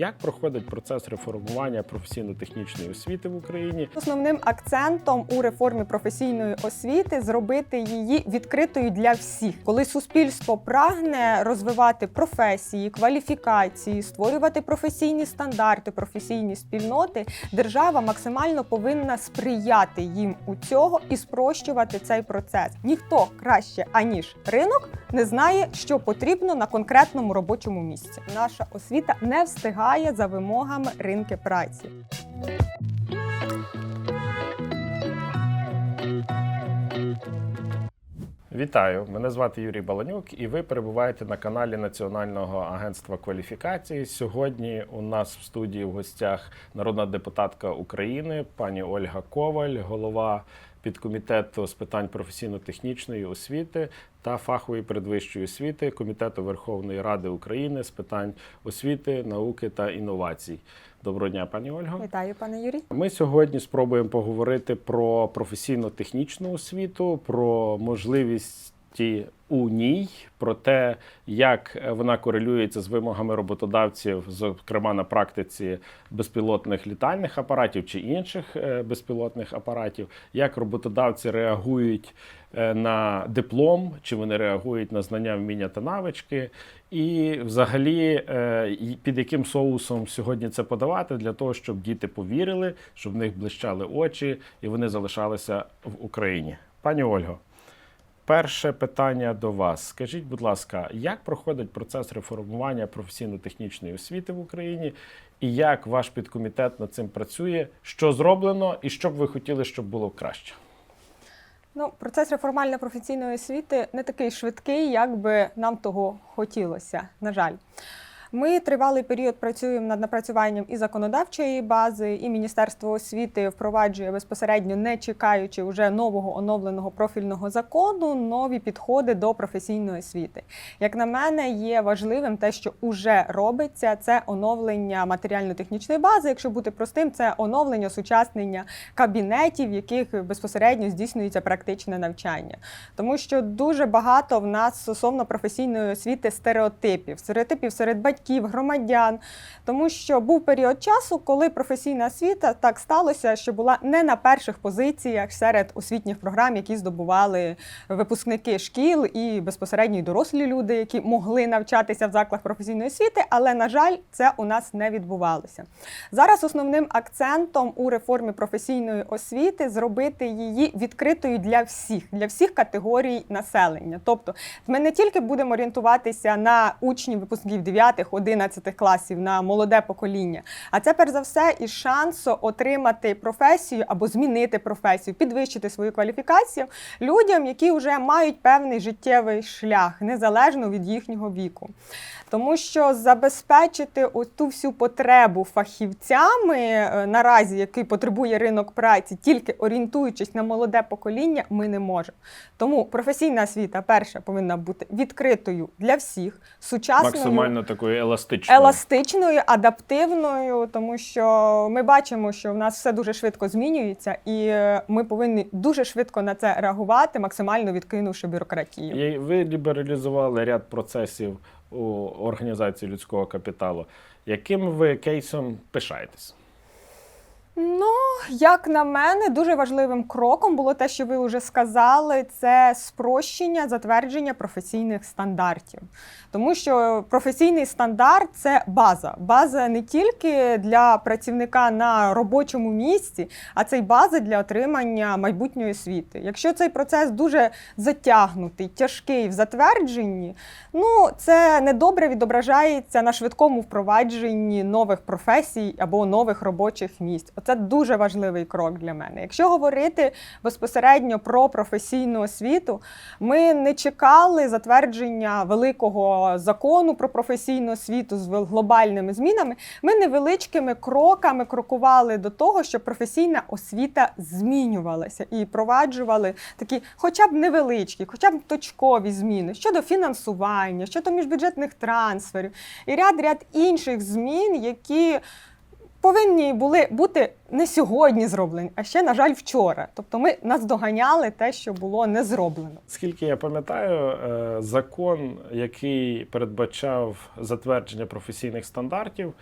як проходить процес реформування професійно-технічної освіти в Україні. Основним акцентом у реформі професійної освіти зробити її відкритою для всіх, коли суспільство прагне розвивати професії, кваліфікації, створювати професійні стандарти, професійні спільноти. Держава максимально повинна сприяти їм у цього і спрощувати цей процес. Ніхто краще аніж ринок не знає, що потрібно на конкретному робочому місці. Наша освіта не встигає за вимогами ринки праці. Вітаю! Мене звати Юрій Баланюк, і ви перебуваєте на каналі Національного агентства кваліфікації. Сьогодні у нас в студії в гостях народна депутатка України, пані Ольга Коваль, голова підкомітету з питань професійно-технічної освіти та фахової передвищої освіти Комітету Верховної Ради України з питань освіти, науки та інновацій. Доброго дня, пані Ольго. Вітаю, пане Юрій. Ми сьогодні спробуємо поговорити про професійно-технічну освіту, про можливості у ній, про те, як вона корелюється з вимогами роботодавців, зокрема на практиці безпілотних літальних апаратів чи інших е, безпілотних апаратів, як роботодавці реагують е, на диплом, чи вони реагують на знання, вміння та навички, і взагалі е, під яким соусом сьогодні це подавати для того, щоб діти повірили, щоб в них блищали очі і вони залишалися в Україні. Пані Ольго. Перше питання до вас. Скажіть, будь ласка, як проходить процес реформування професійно-технічної освіти в Україні, і як ваш підкомітет над цим працює? Що зроблено, і що б ви хотіли, щоб було краще? Ну, процес реформально професійної освіти не такий швидкий, як би нам того хотілося. На жаль. Ми тривалий період працюємо над напрацюванням і законодавчої бази, і Міністерство освіти впроваджує безпосередньо, не чекаючи вже нового оновленого профільного закону, нові підходи до професійної освіти. Як на мене, є важливим те, що вже робиться, це оновлення матеріально-технічної бази. Якщо бути простим, це оновлення осучаснення кабінетів, в яких безпосередньо здійснюється практичне навчання, тому що дуже багато в нас стосовно професійної освіти стереотипів, стереотипів серед батьків батьків, громадян, тому що був період часу, коли професійна освіта так сталося, що була не на перших позиціях серед освітніх програм, які здобували випускники шкіл і безпосередньо й дорослі люди, які могли навчатися в закладах професійної освіти, але на жаль, це у нас не відбувалося. Зараз основним акцентом у реформі професійної освіти зробити її відкритою для всіх, для всіх категорій населення. Тобто, ми не тільки будемо орієнтуватися на учнів випускників 9 11 класів на молоде покоління. А це перш за все і шанс отримати професію або змінити професію, підвищити свою кваліфікацію людям, які вже мають певний життєвий шлях, незалежно від їхнього віку. Тому що забезпечити ту всю потребу фахівцями е, наразі, який потребує ринок праці, тільки орієнтуючись на молоде покоління, ми не можемо. Тому професійна освіта перша повинна бути відкритою для всіх, сучасною Максимально такою еластичною. еластичною, адаптивною, тому що ми бачимо, що в нас все дуже швидко змінюється, і е, ми повинні дуже швидко на це реагувати, максимально відкинувши бюрократію. І ви лібералізували ряд процесів у організації людського капіталу. Яким ви кейсом пишаєтесь? Ну, як на мене, дуже важливим кроком було те, що ви вже сказали, це спрощення затвердження професійних стандартів. Тому що професійний стандарт це база. База не тільки для працівника на робочому місці, а це й база для отримання майбутньої освіти. Якщо цей процес дуже затягнутий, тяжкий в затвердженні, ну це недобре відображається на швидкому впровадженні нових професій або нових робочих місць. Це дуже важливий крок для мене. Якщо говорити безпосередньо про професійну освіту, ми не чекали затвердження великого закону про професійну освіту з глобальними змінами. Ми невеличкими кроками крокували до того, щоб професійна освіта змінювалася і впроваджували такі, хоча б невеличкі, хоча б точкові зміни щодо фінансування, щодо міжбюджетних трансферів і ряд ряд інших змін, які повинні були бути не сьогодні зроблені, а ще, на жаль, вчора. Тобто ми наздоганяли те, що було не зроблено. Скільки я пам'ятаю, е, закон, який передбачав затвердження професійних стандартів,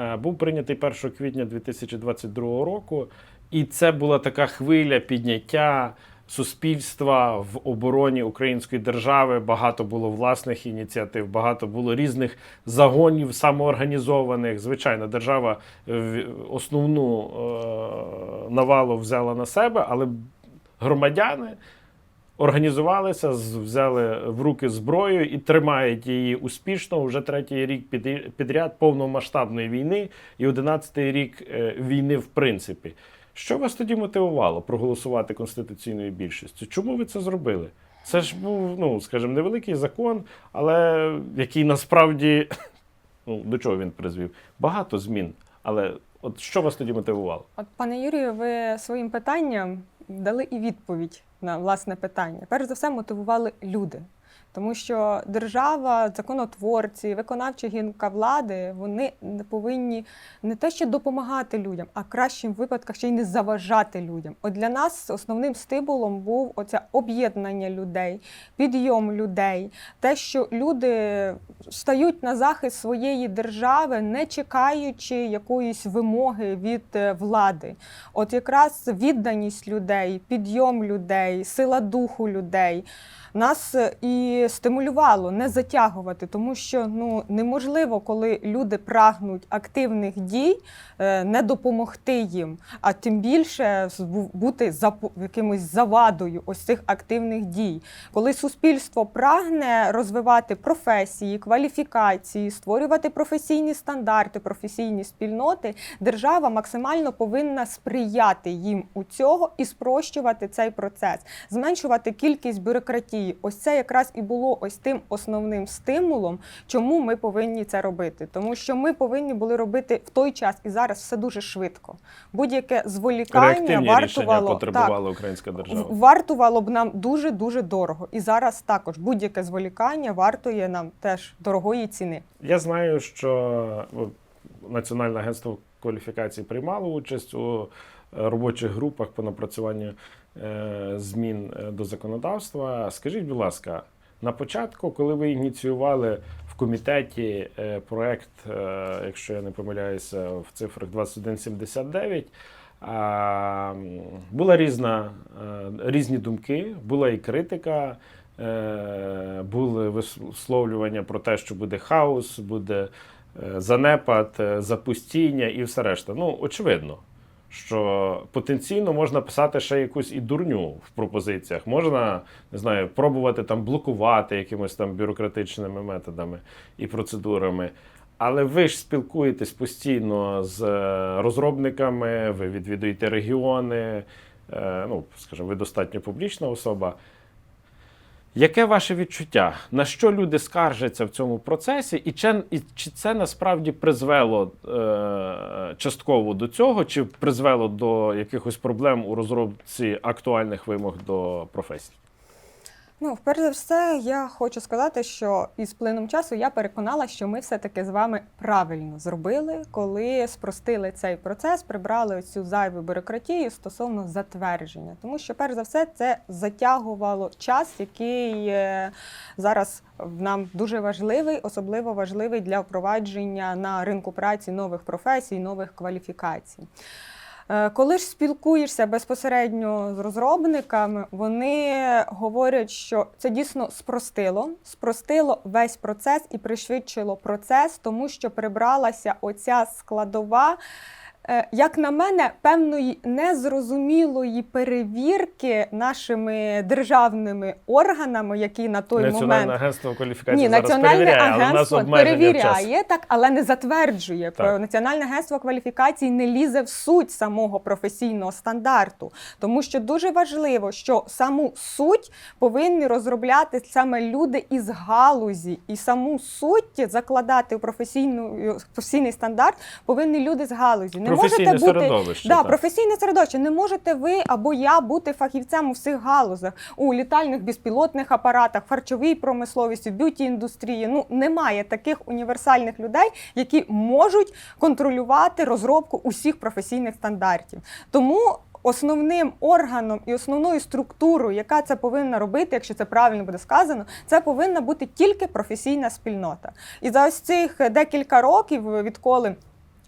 е, був прийнятий 1 квітня 2022 року, і це була така хвиля підняття суспільства в обороні української держави. Багато було власних ініціатив, багато було різних загонів самоорганізованих. Звичайно, держава е, основну е, навалу взяла на себе, але громадяни організувалися, взяли в руки зброю і тримають її успішно вже третій рік підряд повномасштабної війни і одинадцятий рік е, війни, в принципі. Що вас тоді мотивувало проголосувати конституційною більшістю? Чому ви це зробили? Це ж був, ну скажімо, невеликий закон, але який насправді ну, до чого він призвів? Багато змін. Але от що вас тоді мотивувало? От, пане Юрію, ви своїм питанням дали і відповідь на власне питання. Перш за все, мотивували люди. Тому що держава, законотворці, виконавча гілка влади, вони не повинні не те, що допомагати людям, а кращим випадках ще й не заважати людям. От для нас основним стимулом був оце об'єднання людей, підйом людей, те, що люди стають на захист своєї держави, не чекаючи якоїсь вимоги від е, влади. От якраз відданість людей, підйом людей, сила духу людей. Нас е, і стимулювало не затягувати, тому що ну неможливо, коли люди прагнуть активних дій, е, не допомогти їм, а тим більше бути запо- якимось завадою ось цих активних дій. Коли суспільство прагне розвивати професії, кваліфікації, створювати професійні стандарти, професійні спільноти, держава максимально повинна сприяти їм у цього і спрощувати цей процес, зменшувати кількість бюрократії. Ось це якраз і було ось тим основним стимулом, чому ми повинні це робити. Тому що ми повинні були робити в той час і зараз все дуже швидко. Будь-яке зволікання Реактивні вартувало так, потребувала українська держава. Вартувало б нам дуже дуже дорого. І зараз також будь-яке зволікання вартує нам теж дорогої ціни. Я знаю, що ну, Національне агентство кваліфікацій приймало участь у е, робочих групах по напрацюванню змін е, до законодавства. Скажіть, будь ласка, на початку, коли ви ініціювали в комітеті е, проект, е, якщо я не помиляюся, в цифрах 2179, а, була різна, е, різні думки, була і критика, е, були висловлювання про те, що буде хаос, буде е, занепад, е, запустіння і все решта. Ну, очевидно, що потенційно можна писати ще якусь і дурню в пропозиціях. Можна, не знаю, пробувати там блокувати якимось там бюрократичними методами і процедурами. Але ви ж спілкуєтесь постійно з е, розробниками, ви відвідуєте регіони, е, ну, скажімо, ви достатньо публічна особа. Яке ваше відчуття? На що люди скаржаться в цьому процесі, і чи, і чи це насправді призвело е, частково до цього, чи призвело до якихось проблем у розробці актуальних вимог до професій? Ну, перш за все, я хочу сказати, що із плином часу я переконала, що ми все-таки з вами правильно зробили, коли спростили цей процес, прибрали цю зайву бюрократію стосовно затвердження. Тому що, перш за все, це затягувало час, який е, зараз нам дуже важливий, особливо важливий для впровадження на ринку праці нових професій, нових кваліфікацій. Е, Коли ж спілкуєшся безпосередньо з розробниками, вони говорять, що це дійсно спростило, спростило весь процес і пришвидшило процес, тому що прибралася оця складова. Е, Як на мене, певної незрозумілої перевірки нашими державними органами, які на той Національне момент агентство кваліфікації ні, зараз національне перевіряє, але в нас агентство обмеження перевіряє так, але не затверджує. Так. Національне агентство кваліфікацій не лізе в суть самого професійного стандарту, тому що дуже важливо, що саму суть повинні розробляти саме люди із галузі, і саму суть закладати в професійну професійний стандарт повинні люди з галузі. Не Професійне можете бути середовище, Да, так. професійне середовище. Не можете ви або я бути фахівцем у всіх галузях, у літальних безпілотних апаратах, харчовій промисловості, б'юті індустрії. Ну немає таких універсальних людей, які можуть контролювати розробку усіх професійних стандартів. Тому. Основним органом і основною структурою, яка це повинна робити, якщо це правильно буде сказано, це повинна бути тільки професійна спільнота. І за ось цих декілька років, відколи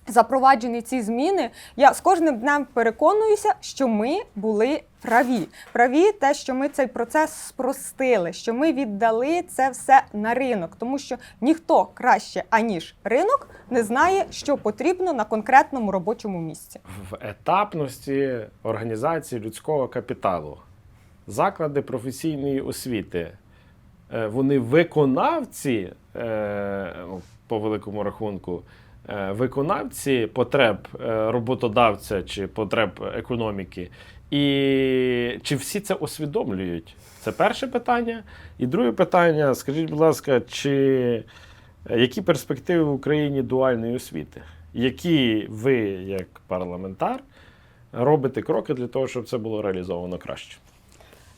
запроваджені ці зміни, я з кожним днем переконуюся, що ми були праві. Праві те, що ми цей процес спростили, що ми віддали це все на ринок, тому що ніхто краще аніж ринок не знає, що потрібно на конкретному робочому місці. в етапності організації людського капіталу. Заклади професійної освіти, е, вони виконавці, е, ну, по великому рахунку, виконавці потреб е, роботодавця чи потреб економіки. І чи всі це усвідомлюють? Це перше питання. І друге питання: скажіть, будь ласка, чи е, які перспективи в Україні дуальної освіти? Які ви, як парламентар, робите кроки для того, щоб це було реалізовано краще?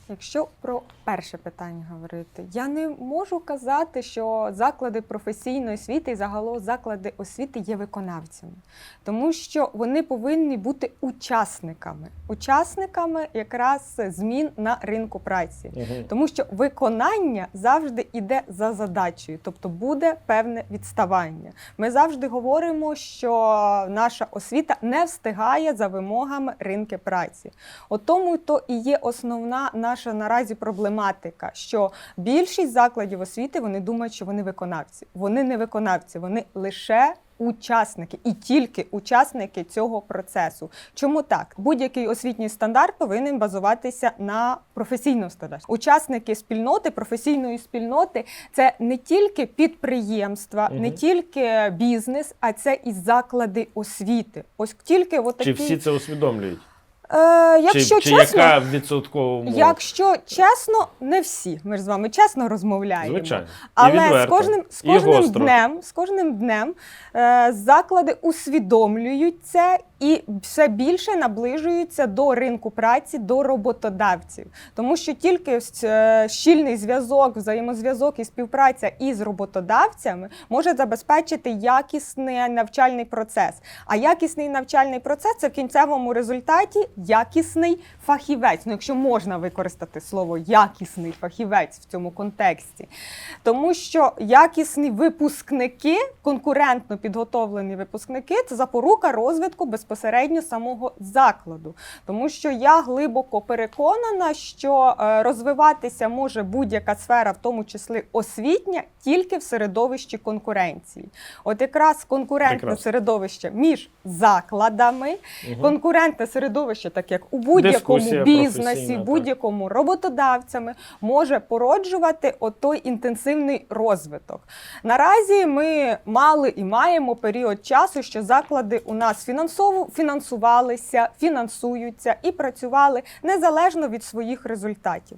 Якщо про перше питання говорити, я не можу казати, що заклади професійної освіти і загалом заклади освіти є виконавцями, тому що вони повинні бути учасниками, учасниками якраз змін на ринку праці. Тому що виконання завжди йде за задачею, тобто буде певне відставання. Ми завжди говоримо, що наша освіта не встигає за вимогами ринки праці. От тому то і є основна наша наразі проблематика, що більшість закладів освіти вони думають, що вони виконавці. Вони не виконавці, вони лише. Учасники і тільки учасники цього процесу. Чому так? Будь-який освітній стандарт повинен базуватися на професійному стандарті. Учасники спільноти, професійної спільноти це не тільки підприємства, не тільки бізнес, а це і заклади освіти. Ось тільки от Чи всі це усвідомлюють? Е, якщо чи, чи чесно, яка відсоткова умова? Якщо чесно, не всі. Ми ж з вами чесно розмовляємо. Звичайно. І Але з кожним, з кожним днем, з кожним днем е, заклади усвідомлюють це і все більше наближуються до ринку праці, до роботодавців. Тому що тільки е, щільний зв'язок, взаємозв'язок і співпраця із роботодавцями може забезпечити якісний навчальний процес. А якісний навчальний процес це в кінцевому результаті якісний фахівець. Ну, якщо можна використати слово якісний фахівець в цьому контексті. Тому що якісні випускники, конкурентно підготовлені випускники це запорука розвитку безпосередньо самого закладу. Тому що я глибоко переконана, що е, розвиватися може будь-яка сфера, в тому числі освітня, тільки в середовищі конкуренції. От якраз конкурентне Прекрасно. середовище між закладами, Мгм. конкурентне середовище, так як у будь-якому бізнесі, будь-якому роботодавцями, може породжувати отой інтенсивний розвиток. Наразі ми мали і маємо період часу, що заклади у нас фінансово фінансувалися, фінансуються і працювали незалежно від своїх результатів.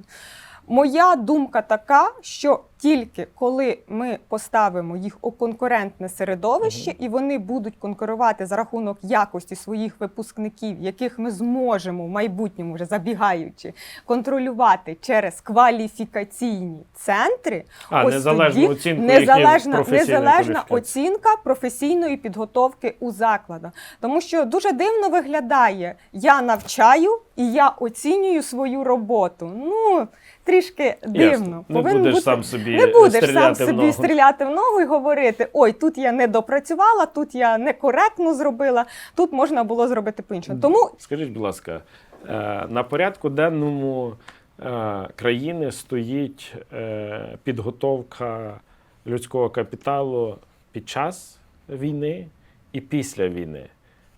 Моя думка така, що тільки коли ми поставимо їх у конкурентне середовище, і вони будуть конкурувати за рахунок якості своїх випускників, яких ми зможемо в майбутньому вже забігаючи контролювати через кваліфікаційні центри, А, ось незалежну тоді оцінку незалежна, незалежна оцінка професійної підготовки у закладах. Тому що дуже дивно виглядає: я навчаю і я оцінюю свою роботу. Ну трішки дивно. Не будеш сам собі не будеш сам стріляти в ногу. стріляти в ногу і говорити: ой, тут я не допрацювала, тут я некоректно зробила, тут можна було зробити по-іншому. Тому Скажіть, будь ласка, е, на порядку денному е, країни стоїть е, підготовка людського капіталу під час війни і після війни.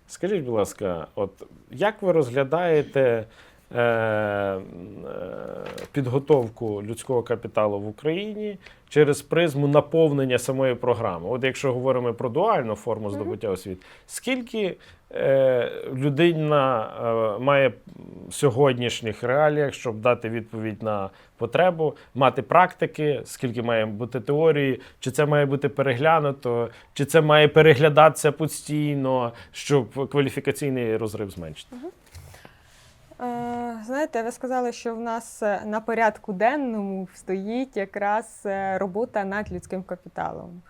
Скажіть, будь ласка, от як ви розглядаєте підготовку людського капіталу в Україні через призму наповнення самої програми? От якщо говоримо про дуальну форму здобуття освіти, скільки е, людина е, має в сьогоднішніх реаліях, щоб дати відповідь на потребу, мати практики, скільки має бути теорії, чи це має бути переглянуто, чи це має переглядатися постійно, щоб кваліфікаційний розрив зменшити? Е, Знаєте, ви сказали, що в нас е, на порядку денному стоїть якраз е, робота над людським капіталом.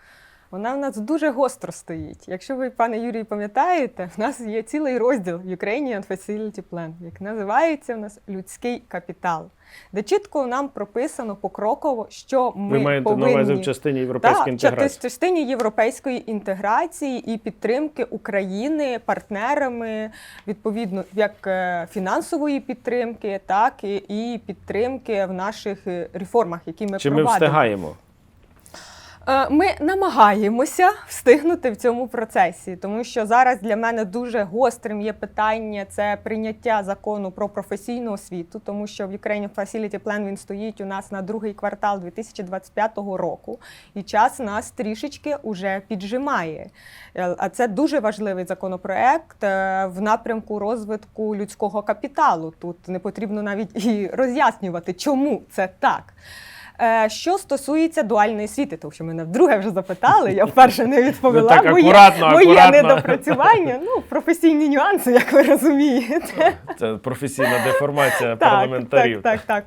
Вона в нас дуже гостро стоїть. Якщо ви, пане Юрій, пам'ятаєте, в нас є цілий розділ Ukrainian Facility Plan, як називається в нас людський капітал, де чітко нам прописано покроково, що ми Ви маєте повинні... на увазі в частині європейської Так, інтеграції? в частині європейської інтеграції і підтримки України партнерами, відповідно, як е, фінансової підтримки, так і, і підтримки в наших е, реформах, які ми Чи ми встигаємо? Е, Ми намагаємося встигнути в цьому процесі, тому що зараз для мене дуже гострим є питання це прийняття закону про професійну освіту, тому що в Ukrainian Facility Plan він стоїть у нас на другий квартал 2025 року, і час нас трішечки уже піджимає. Е, А це дуже важливий законопроект е, в напрямку розвитку людського капіталу. Тут не потрібно навіть і роз'яснювати, чому це так. Е, Що стосується дуальної освіти, тому що мене вдруге вже запитали, я вперше не відповіла. Ну, так, моє, акуратно, моє акуратно. недопрацювання, ну, професійні нюанси, як ви розумієте. Це професійна деформація Так, парламентарів. Так, так, так.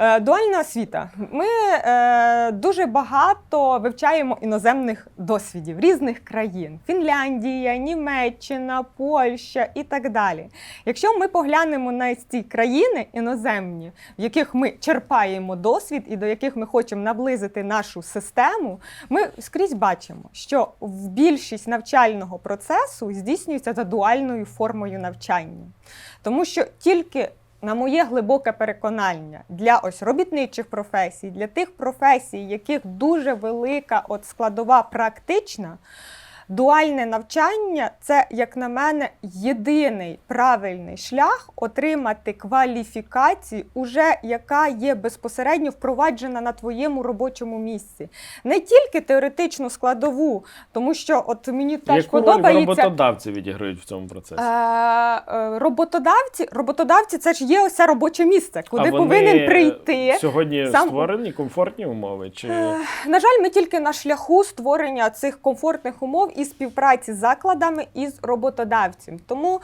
Е, Дуальна освіта. Ми е, дуже багато вивчаємо іноземних досвідів різних країн: Фінляндія, Німеччина, Польща і так далі. Якщо ми поглянемо на ці країни іноземні, в яких ми черпаємо досвід і до яких ми хочемо наблизити нашу систему, ми скрізь бачимо, що в більшість навчального процесу здійснюється за дуальною формою навчання. Тому що тільки на моє глибоке переконання для ось робітничих професій, для тих професій, яких дуже велика от складова практична. Дуальне навчання це, як на мене, єдиний правильний шлях отримати кваліфікацію, уже яка є безпосередньо впроваджена на твоєму робочому місці. Не тільки теоретичну складову, тому що от мені теж Яку подобається. роботодавці відіграють в цьому процесі? Е, роботодавці, роботодавці це ж є ось робоче місце, куди А вони повинен прийти. Сьогодні сам- створені комфортні умови? Чи Е, На жаль, ми тільки на шляху створення цих комфортних умов і співпраці з закладами і з роботодавцем. Тому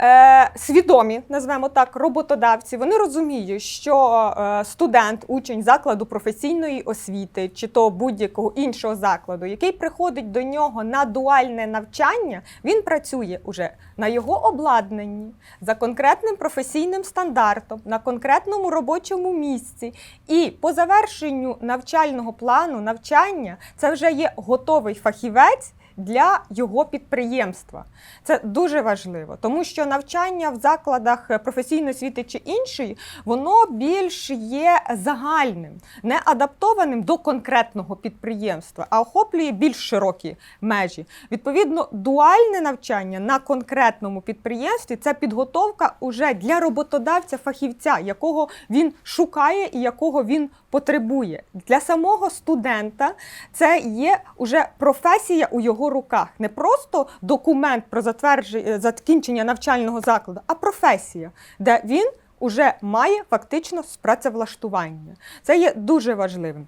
е, свідомі, назвемо так, роботодавці, вони розуміють, що е, студент, учень закладу професійної освіти чи то будь-якого іншого закладу, який приходить до нього на дуальне навчання, він працює уже на його обладнанні за конкретним професійним стандартом, на конкретному робочому місці. І по завершенню навчального плану навчання це вже є готовий фахівець. Для його підприємства це дуже важливо, тому що навчання в закладах професійної освіти чи іншої, воно більш є загальним, не адаптованим до конкретного підприємства, а охоплює більш широкі межі. Відповідно, дуальне навчання на конкретному підприємстві це підготовка уже для роботодавця, фахівця, якого він шукає і якого він потребує. Для самого студента це є уже професія у його руках, не просто документ про затвердження закінчення навчального закладу, а професія, де він уже має фактично працевлаштування. Це є дуже важливим.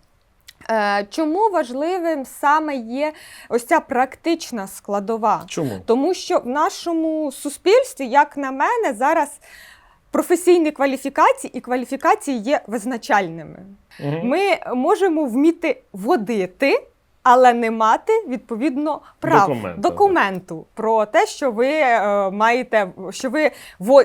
Е, Чому важливим саме є ось ця практична складова? чому? Тому що в нашому суспільстві, як на мене, зараз професійні кваліфікації і кваліфікації є визначальними. Мгм. Ми можемо вміти водити. Але не мати відповідно прав Документа, документу про те, що ви е, маєте, що ви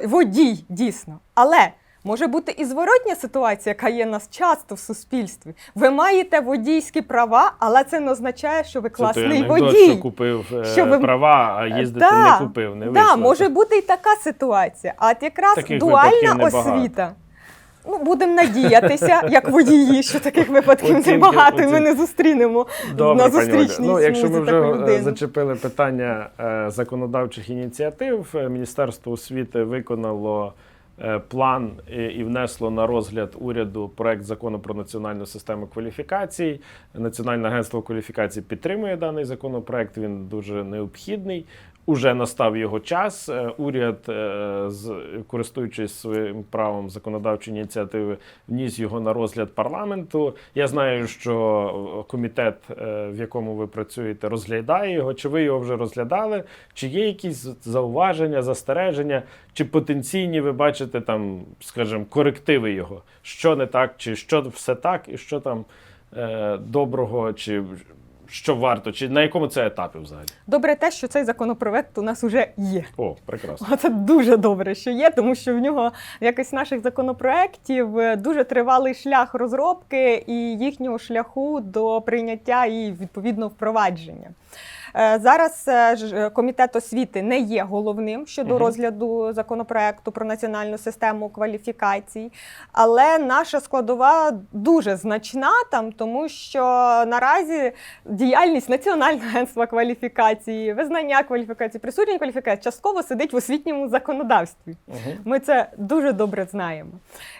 водій дійсно. Але може бути і зворотня ситуація, яка є нас часто в суспільстві. Ви маєте водійські права, але це не означає, що ви Це той класний анекдот, водій. що купив е, Що ви- права, а їздити Да, не купив. Не да, вийшло. може бути і така ситуація. А от якраз Таких дуальна освіта. Ну, будемо надіятися, як водії, що таких випадків Оцінки- небагато, і ми не зустрінемо Добре, на пані Оля. зустрічній Ну, якщо ми смузі вже таку е, людину. зачепили питання е, законодавчих ініціатив, е, Міністерство освіти виконало е, план і, і внесло на розгляд уряду проект закону про національну систему кваліфікацій. Національне агентство кваліфікацій підтримує даний законопроект. Він дуже необхідний. Уже настав його час. Е, Уряд, е, користуючись своїм правом законодавчої ініціативи, вніс його на розгляд парламенту. Я знаю, що е, комітет, в якому ви працюєте, розглядає його. Чи ви його вже розглядали? Чи є якісь зауваження, застереження, чи потенційні ви бачите там, скажімо, корективи його? Що не так, чи що все так, і що там доброго, чи що варто, чи на якому це етапі взагалі? Добре те, що цей законопроект у нас вже є. О, прекрасно. Це дуже добре, що є, тому що в нього якось наших законопроєктів е, дуже тривалий шлях розробки і їхнього шляху до прийняття і відповідно впровадження. Е, Зараз е, ж, комітет освіти не є головним щодо Мгм. розгляду законопроекту про національну систему кваліфікацій, але наша складова дуже значна там, тому що наразі діяльність Національного агентства кваліфікації, визнання кваліфікації, присутня кваліфікація частково сидить в освітньому законодавстві. Угу. Ми це дуже добре знаємо.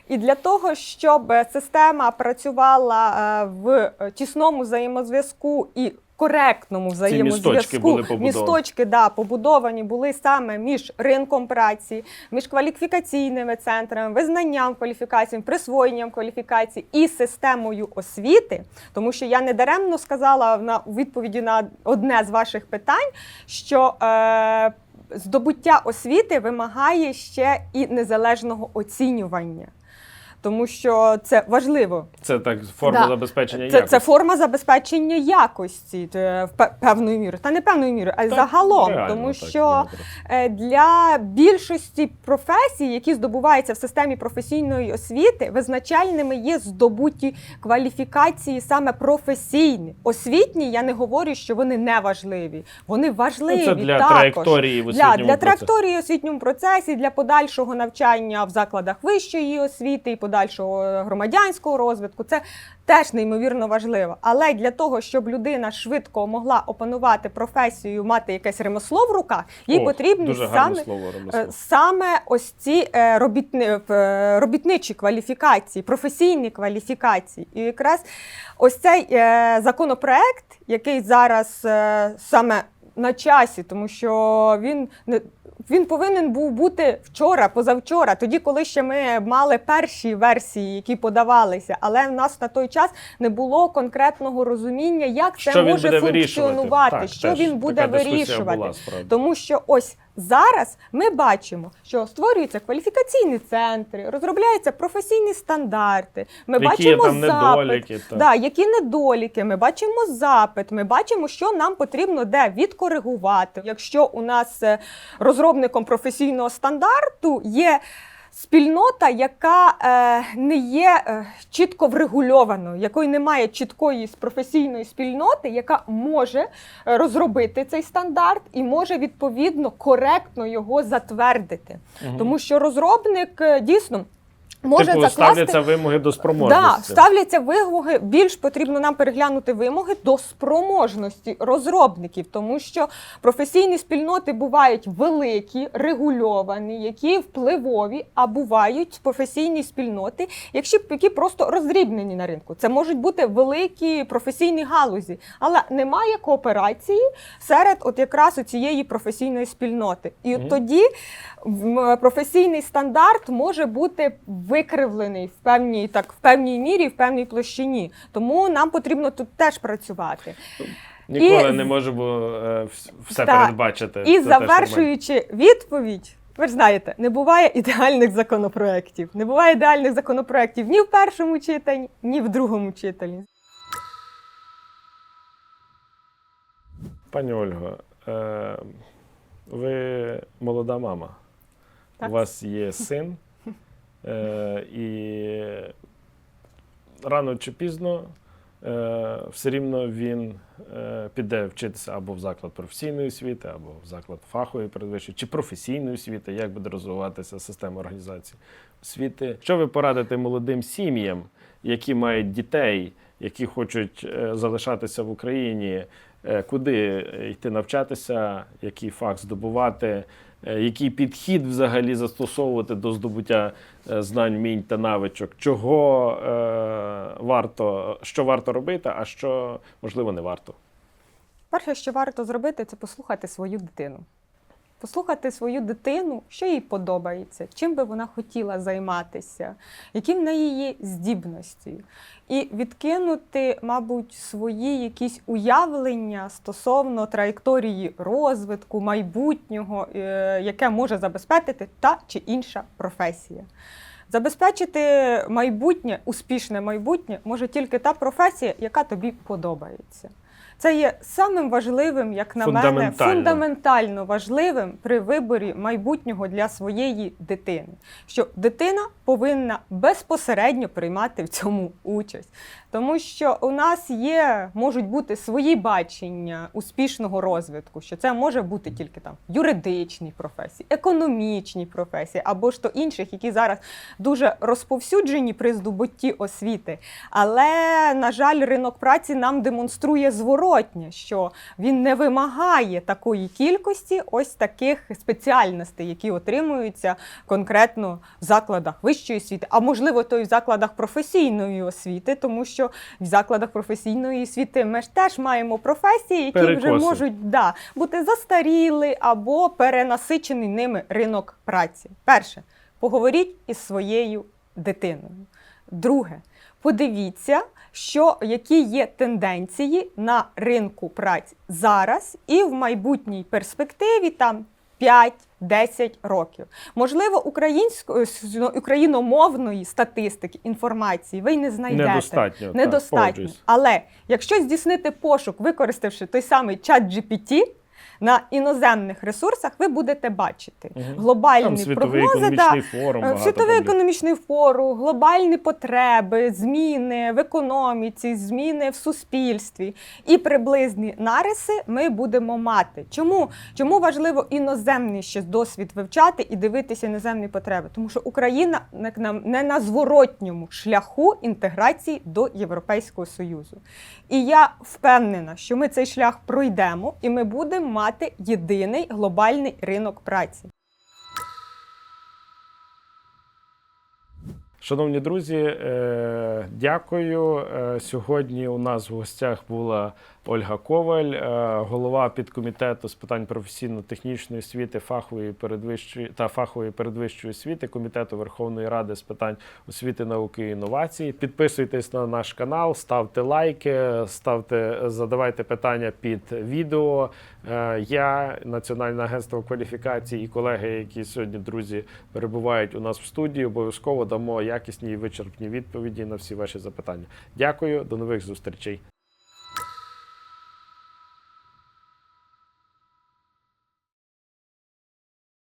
І для того, щоб система працювала е, в тісному взаємозв'язку і коректному взаємозв'язку, місточки були побудовані. місточки да, побудовані були саме між ринком праці, між кваліфікаційними центрами, визнанням кваліфікацій, присвоєнням кваліфікацій і системою освіти, тому що я не даремно сказала на у відповіді на одне з ваших питань, що е, здобуття освіти вимагає ще і незалежного оцінювання. Тому що це важливо. Це так форма Да. забезпечення Це, це форма забезпечення якості е, в пе- певною мірою, та не певною мірою, а й Так, загалом, реально, тому так, що Дмитро. Е, Для більшості професій, які здобуваються в системі професійної освіти, визначальними є здобуті кваліфікації саме професійні. Освітні я не говорю, що вони не важливі. Вони важливі Ну, це для також. траєкторії в Для, освітньому для процесі. траєкторії в освітньому процесі, для подальшого навчання в закладах вищої освіти і подальшого е, громадянського розвитку. Це теж неймовірно важливо. Але для того, щоб людина швидко могла опанувати професію, мати якесь ремесло в руках, їй О, потрібні саме. слово е, Саме ось ці е, робітни, е, робітничі кваліфікації, професійні кваліфікації. І якраз ось цей законопроект, який зараз саме на часі, тому що він. Він повинен був бути вчора, позавчора, тоді, коли ще ми мали перші версії, які подавалися, але в нас на той час не було конкретного розуміння, як це Що може функціонувати, Так, що він буде вирішувати. була. Тому що ось зараз ми бачимо, що створюються кваліфікаційні центри, розробляються професійні стандарти. Ми Які бачимо там запит, недоліки, так. Да, які недоліки. Ми бачимо запит. Ми бачимо, що нам потрібно де відкоригувати. Якщо у нас е, розробником професійного стандарту є. Спільнота, яка е, не є е, чітко врегульованою, якої немає чіткої професійної спільноти, яка може е, розробити цей стандарт і може відповідно коректно його затвердити. угу. Тому що розробник е, дійсно може типу, закласти ставляться вимоги до спроможності. Да, ставляться вимоги. Більш потрібно нам переглянути вимоги до спроможності розробників, тому що професійні спільноти бувають великі, регульовані, які впливові, а бувають професійні спільноти, які, які просто роздрібнені на ринку. Це можуть бути великі професійні галузі, але немає кооперації серед от якраз цієї професійної спільноти. І от Мгм. тоді м, професійний стандарт може бути викривлений в певній так в певній мірі, в певній площині. Тому нам потрібно тут теж працювати. Ніколи І- не можемо е, все Так. передбачити. І Це завершуючи відповідь. Ви ж знаєте, не буває ідеальних законопроєктів. Не буває ідеальних законопроєктів ні в першому читанні, ні в другому читанні. Пані Ольго, е, ви молода мама. Так. У вас є син, е, і рано чи пізно е, все рівно він е, піде вчитися або в заклад професійної освіти, або в заклад фахової передвищої, чи професійної освіти, як буде розвиватися система організації освіти. Що ви порадите молодим сім'ям, які мають дітей, які хочуть е, залишатися в Україні? е, Куди йти навчатися, який фах здобувати, е, який підхід взагалі застосовувати до здобуття е, знань, вмінь та навичок, чого е, варто, що варто робити, а що можливо не варто. Перше, що варто зробити, це послухати свою дитину. Послухати свою дитину, що їй подобається, чим би вона хотіла займатися, які в неї є здібності, і відкинути, мабуть, свої якісь уявлення стосовно траєкторії розвитку, майбутнього, е, яке може забезпечити та чи інша професія. Забезпечити майбутнє, успішне майбутнє може тільки та професія, яка тобі подобається. Це є самим важливим, як на мене, Фундаментально. важливим при виборі майбутнього для своєї дитини. Що дитина повинна безпосередньо приймати в цьому участь. Тому що у нас є, можуть бути свої бачення успішного розвитку, що це може бути тільки там юридичні професії, економічні професії, або ж то інших, які зараз дуже розповсюджені при здобутті освіти. Але, на жаль, ринок праці нам демонструє зворотнє, що він не вимагає такої кількості ось таких спеціальностей, які отримуються конкретно в закладах вищої освіти, а можливо, то й в закладах професійної освіти, тому що в закладах професійної освіти ми ж теж маємо професії, які вже можуть да, бути застаріли або перенасичений ними ринок праці. Перше, поговоріть із своєю дитиною. Друге, подивіться, що які є тенденції на ринку праці зараз і в майбутній перспективі там 5-10 років. Можливо, української україномовної статистики інформації ви й не знайдете. Недостатньо. Недостатньо. Так, Але якщо здійснити пошук, використавши той самий чат GPT, на іноземних ресурсах ви будете бачити глобальні Там прогнози, да, форум. Е, Світовий економічний форум, глобальні потреби, зміни в економіці, зміни в суспільстві і приблизні нариси ми будемо мати. Чому? Чому важливо іноземний ще досвід вивчати і дивитися іноземні потреби? Тому що Україна не на зворотньому шляху інтеграції до Європейського Союзу. І я впевнена, що ми цей шлях пройдемо, і ми будемо мати єдиний глобальний ринок праці. Шановні друзі, е, дякую. Е, Сьогодні у нас в гостях була Ольга Коваль, е, голова підкомітету з питань професійно-технічної освіти, фахової передвищої та фахової передвищої освіти Комітету Верховної Ради з питань освіти, науки і інновацій. Підписуйтесь на наш канал, ставте лайки, ставте, задавайте питання під відео. Е, Я, Національне агентство кваліфікації і колеги, які сьогодні друзі перебувають у нас в студії, обов'язково дамо якісні і вичерпні відповіді на всі ваші запитання. Дякую, до нових зустрічей.